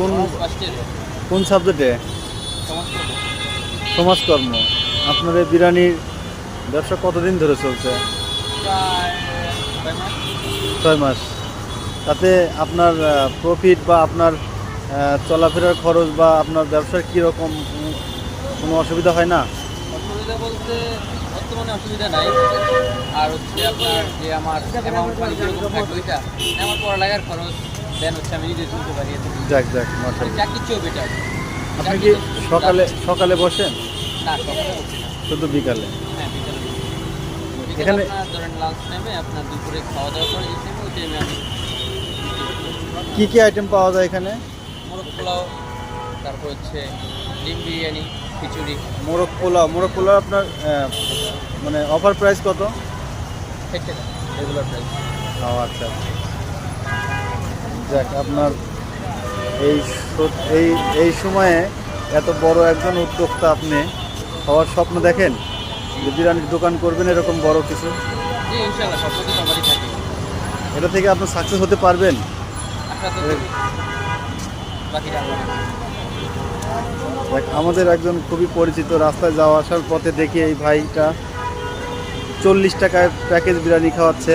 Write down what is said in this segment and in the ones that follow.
কোন কোন সাবজেক্টে? সমাজকর্ম। আপনার এই বিরিয়ানির ব্যবসা কতদিন ধরে চলছে? ছয় মাস। তাতে আপনার প্রফিট বা আপনার চলাফেরার খরচ বা আপনার ব্যবসার কীরকম কোনো অসুবিধা হয় না? অসুবিধা বলতে বর্তমানে অসুবিধা নাই। আর হচ্ছে আপনার যে আমার অ্যামাউন্ট মানে যেরকম থাকে ওইটা আমার পড়ালেখার খরচ দেন হচ্ছে আমি নিজে তুলতে পারি এত যাক যাক মাঠে চাকরির চেয়েও বেটার আপনি কি সকালে সকালে বসেন? না সকালে না। শুধু বিকালে। হ্যাঁ বিকালে এখানে- ধরেন লাঞ্চ টাইমে আপনার দুপুরে খাওয়া দাওয়া করে যে টাইমে ওই টাইমে আমি কি কি আইটেম পাওয়া যায় এখানে? মোরগ পোলাও তারপর হচ্ছে ডিম বিরিয়ানি খিচুড়ি। মোরগ পোলাও মোরগ পোলাও আপনার মানে অফার প্রাইস কত? ষাট টাকা। রেগুলার প্রাইস ও আচ্ছা। যাক আপনার এই এই এই সময়ে এত বড় একজন উদ্যোক্তা আপনি হওয়ার স্বপ্ন দেখেন? যে বিরিয়ানির দোকান করবেন এরকম বড় কিছু? এটা থেকে আপনি সাকসেস হতে পারবেন? আমাদের একজন খুবই পরিচিত রাস্তায় যাওয়া আসার পথে দেখি এই ভাইটা চল্লিশ টাকায় প্যাকেজ বিরিয়ানি খাওয়াচ্ছে।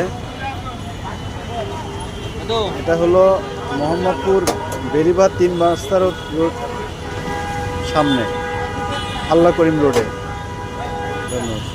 এটা হলো মোহাম্মদপুর বেরিবাদ তিন রাস্তার রোড সামনে আল্লাহ করিম রোডে। ধন্যবাদ।